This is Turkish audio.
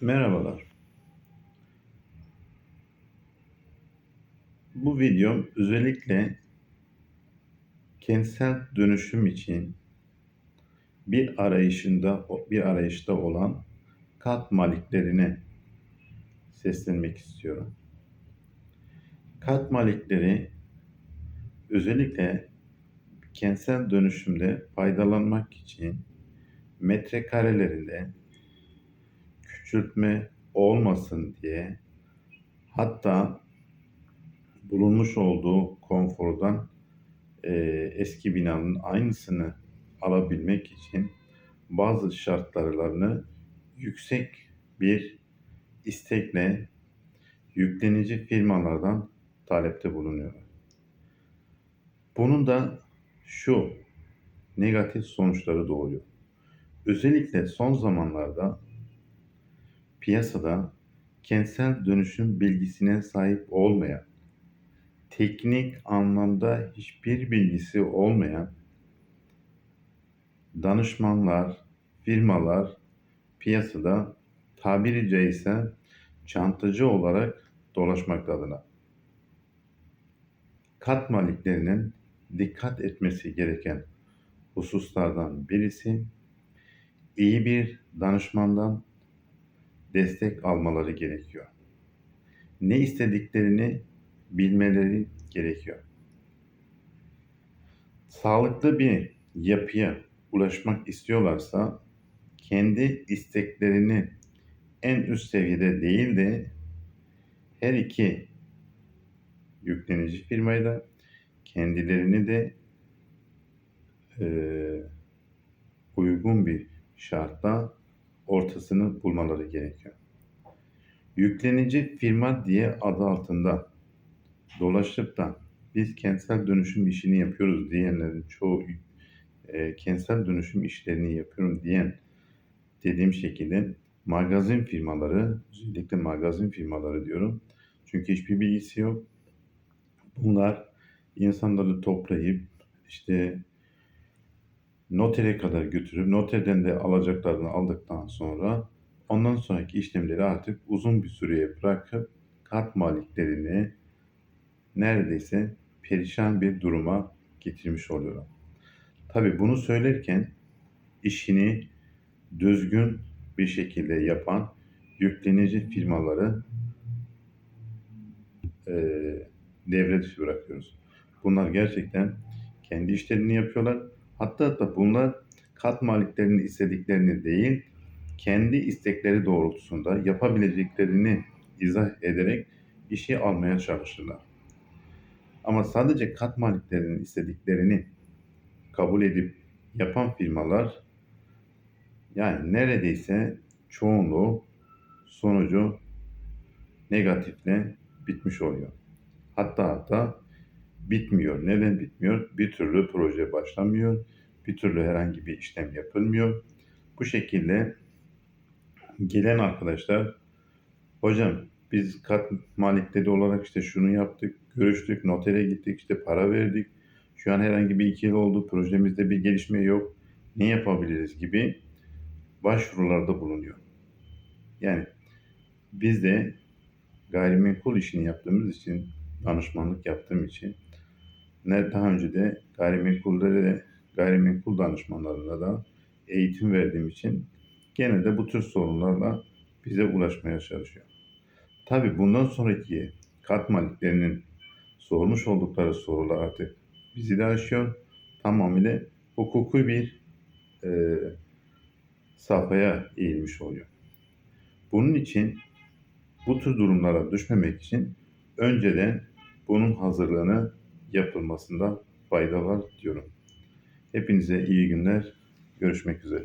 Merhabalar. Bu videom özellikle kentsel dönüşüm için bir arayışında bir arayışta olan kat maliklerine seslenmek istiyorum. Kat malikleri özellikle kentsel dönüşümde faydalanmak için metrekarelerinde küçültme olmasın diye hatta bulunmuş olduğu konfordan e, eski binanın aynısını alabilmek için bazı şartlarını yüksek bir istekle yüklenici firmalardan talepte bulunuyor. Bunun da şu negatif sonuçları doğuyor. Özellikle son zamanlarda piyasada kentsel dönüşüm bilgisine sahip olmayan, teknik anlamda hiçbir bilgisi olmayan danışmanlar, firmalar piyasada tabiri caizse çantacı olarak dolaşmaktadır. Kat maliklerinin dikkat etmesi gereken hususlardan birisi iyi bir danışmandan destek almaları gerekiyor. Ne istediklerini bilmeleri gerekiyor. Sağlıklı bir yapıya ulaşmak istiyorlarsa kendi isteklerini en üst seviyede değil de her iki yüklenici firmayla kendilerini de e, uygun bir şartla ortasını bulmaları gerekiyor. Yüklenici firma diye adı altında dolaşıp da biz kentsel dönüşüm işini yapıyoruz diyenlerin çoğu e, kentsel dönüşüm işlerini yapıyorum diyen dediğim şekilde magazin firmaları, özellikle magazin firmaları diyorum. Çünkü hiçbir bilgisi yok. Bunlar insanları toplayıp işte notere kadar götürüp noterden de alacaklarını aldıktan sonra ondan sonraki işlemleri artık uzun bir süreye bırakıp kat maliklerini neredeyse perişan bir duruma getirmiş oluyorlar. Tabi bunu söylerken işini düzgün bir şekilde yapan yüklenici firmaları e, devre dışı bırakıyoruz. Bunlar gerçekten kendi işlerini yapıyorlar Hatta hatta bunlar kat maliklerinin istediklerini değil, kendi istekleri doğrultusunda yapabileceklerini izah ederek işi almaya çalışırlar. Ama sadece kat maliklerinin istediklerini kabul edip yapan firmalar yani neredeyse çoğunluğu sonucu negatifle bitmiş oluyor. Hatta hatta bitmiyor. Neden bitmiyor? Bir türlü proje başlamıyor. Bir türlü herhangi bir işlem yapılmıyor. Bu şekilde gelen arkadaşlar hocam biz kat malikleri olarak işte şunu yaptık, görüştük, notere gittik, işte para verdik. Şu an herhangi bir iki yıl oldu, projemizde bir gelişme yok. Ne yapabiliriz gibi başvurularda bulunuyor. Yani biz de gayrimenkul işini yaptığımız için, danışmanlık yaptığım için daha önce de gayrimenkullere de gayrimenkul danışmanlarına da eğitim verdiğim için gene de bu tür sorunlarla bize ulaşmaya çalışıyor. Tabi bundan sonraki kat maliklerinin sormuş oldukları sorular artık bizi de aşıyor. Tamamıyla hukuki bir e, safhaya eğilmiş oluyor. Bunun için bu tür durumlara düşmemek için önceden bunun hazırlığını yapılmasında fayda var diyorum. Hepinize iyi günler. Görüşmek üzere.